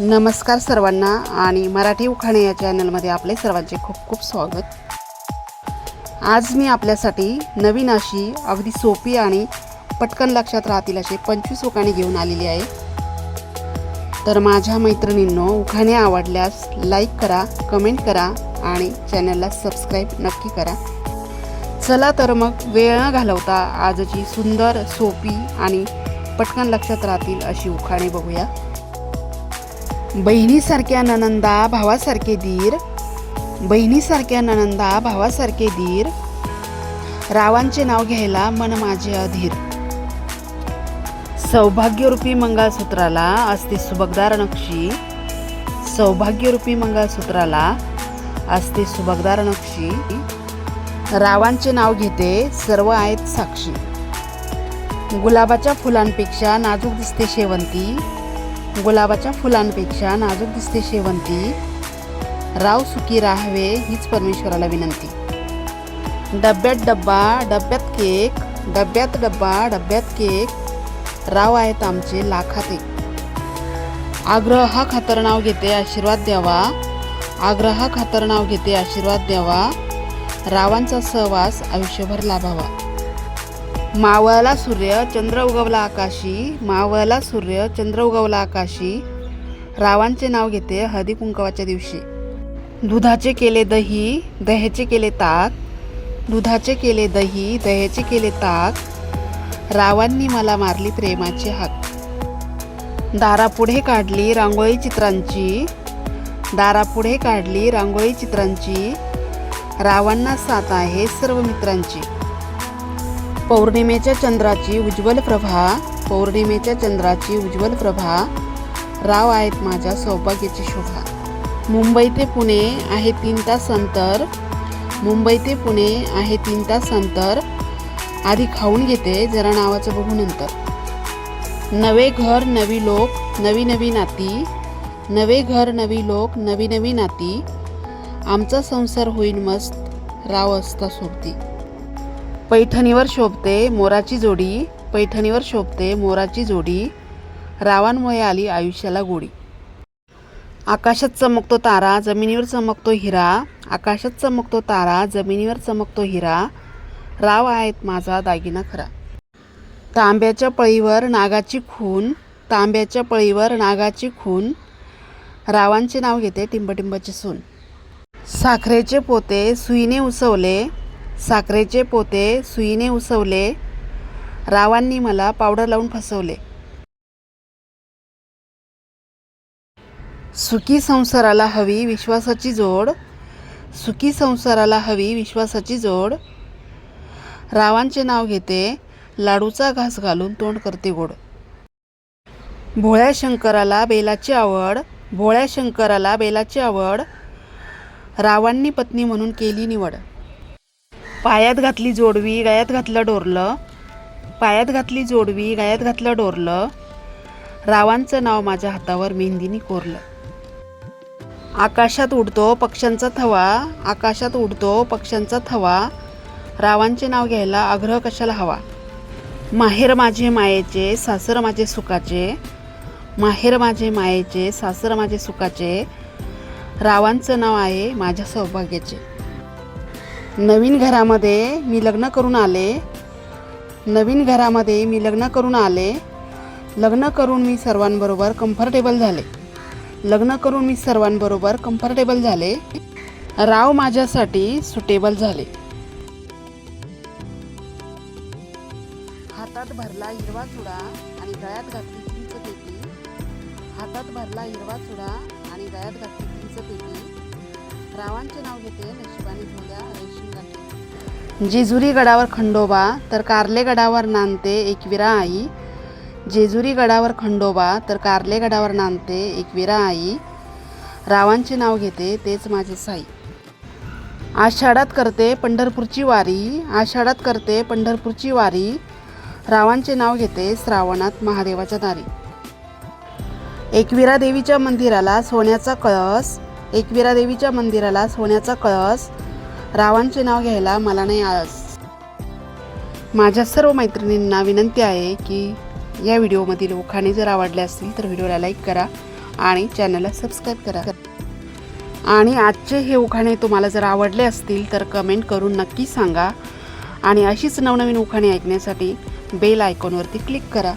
नमस्कार सर्वांना आणि मराठी उखाणे या चॅनलमध्ये आपले सर्वांचे खूप खूप स्वागत. आज मी आपल्यासाठी नवीन अशी अगदी सोपी आणि पटकन लक्षात राहतील असे पंचवीस उखाणे घेऊन आलेली आहे. तर माझ्या मैत्रिणींनो उखाणे आवडल्यास लाईक करा कमेंट करा आणि चॅनलला सबस्क्राईब नक्की करा. चला तर मग वेळ न घालवता आजची सुंदर सोपी आणि पटकन लक्षात राहतील अशी उखाणे बघूया. बहिणीसारख्या ननंदा भावासारखे धीर बहिणीसारख्या ननंदा भावासारखे धीर रावांचे नाव घ्यायला मन माझे अधीर. सौभाग्यरूपी मंगळसूत्राला असते सुबकदार नक्षी. सौभाग्यरूपी मंगळसूत्राला असते सुबकदार नक्षी. रावांचे नाव घेते सर्व आहेत साक्षी. गुलाबाच्या फुलांपेक्षा नाजूक दिसते शेवंती. गुलाबाच्या फुलांपेक्षा नाजूक दिसते शेवंती. राव सुखी राहावे हीच परमेश्वराला विनंती. डब्यात डब्बा डब्यात केक डब्यात डब्बा डब्यात केक. राव आहेत आमचे लाखात. एक आग्रह खातर नाव घेते आशीर्वाद द्यावा. आग्रह खातर नाव घेते आशीर्वाद द्यावा. रावांचा सहवास आयुष्यभर लाभावा. मावळला सूर्य चंद्र उगवला आकाशी. मावळला सूर्य चंद्र उगवला आकाशी. रावांचे नाव घेते हळदी कुंकवाच्या दिवशी. दुधाचे केले दही दह्याचे केले ताक. दुधाचे केले दही दह्याचे केले ताक. रावांनी मला मारली प्रेमाचे हात दारापुढे काढली रांगोळी चित्रांची. दारापुढे काढली रांगोळी चित्रांची. रावांना साथ आहे सर्व मित्रांची. पौर्णिमेच्या चंद्राची उज्ज्वल प्रभा पौर्णिमेच्या चंद्राची उज्ज्वल प्रभा. राव आहेत माझ्या सौभाग्याची शोभा. मुंबई ते पुणे आहे तीन तास अंतर मुंबई ते पुणे आहे तीन तास अंतर आधी खाऊन घेते जरा नावाचं बघू नंतर. नवे घर नवी लोक नवी नवी नाती. नवे घर नवी लोक नवी नवी नाती. आमचा संसार होईल मस्त राव असता सोबती पैठणीवर शोभते मोराची जोडी पैठणीवर शोभते मोराची जोडी रावांमुळे आली आयुष्याला गोडी. आकाशात चमकतो तारा जमिनीवर चमकतो हिरा. आकाशात चमकतो तारा जमिनीवर चमकतो हिरा. राव आहेत माझा दागिना खरा. तांब्याच्या पळीवर नागाची खून तांब्याच्या पळीवर नागाची खून. रावांचे नाव घेते टिंबटिंबाची सून. साखरेचे पोते सुईने उसवले साखरेचे पोते सुईने उसवले. रावांनी मला पावडर लावून फसवले. सुखी संसाराला हवी विश्वासाची जोड. सुखी संसाराला हवी विश्वासाची जोड. रावांचे नाव घेते लाडूचा घास घालून तोंड करते गोड. भोळ्या शंकराला बेलाची आवड. भोळ्या शंकराला बेलाची आवड. रावांनी पत्नी म्हणून केली निवड. पायात घातली जोडवी गळ्यात घातलं डोरलं. पायात घातली जोडवी गळ्यात घातलं डोरलं. रावांचं नाव माझ्या हातावर मेहंदीनी कोरलं. आकाशात उडतो पक्ष्यांचा थवा आकाशात उडतो पक्ष्यांचा थवा. रावांचे नाव घ्यायला आग्रह कशाला हवा? माहेर माझे मायेचे सासर माझे सुखाचे. माहेर माझे मायेचे सासर माझे सुखाचे. रावांचं नाव आहे माझ्या सौभाग्याचे. नवीन घरामध्ये मी लग्न करून आले. नवीन घरामध्ये मी लग्न करून आले. लग्न करून मी सर्वांबरोबर कम्फर्टेबल झाले. लग्न करून मी सर्वांबरोबर कम्फर्टेबल झाले. राव माझ्यासाठी सुटेबल झाले. हातात भरला हिरवा चुडा आणि गळ्यात घातली चिंच पेटी. हातात भरला हिरवा चुडा आणि गळ्यात घातली चिंच पेटी. रावांचे नाव घेते नशिबाने जेजुरी गडावर खंडोबा तर कार्ले गडावर नांदते एकविरा आई जेजुरी गडावर खंडोबा तर कार्ले गडावर नांदते एकविरा आई रावांचे नाव घेते तेच माझे साई. आषाढात करते पंढरपूरची वारी. आषाढात करते पंढरपूरची वारी. रावांचे नाव घेते श्रावणात महादेवाच्या दारी एकविरा देवीच्या मंदिराला सोन्याचा कळस एकविरा देवीच्या मंदिराला सोन्याचा कळस. रावांचे नाव घ्यायला मला नाही आळस. माझ्या सर्व मैत्रिणींना विनंती आहे की या व्हिडिओमधील उखाणे जर आवडले असतील तर व्हिडिओला लाईक करा आणि चॅनलला सबस्क्राईब करा. आणि आजचे हे उखाणे तुम्हाला जर आवडले असतील तर कमेंट करून नक्की सांगा. आणि अशीच नवनवीन उखाणे ऐकण्यासाठी बेल आयकॉनवरती क्लिक करा.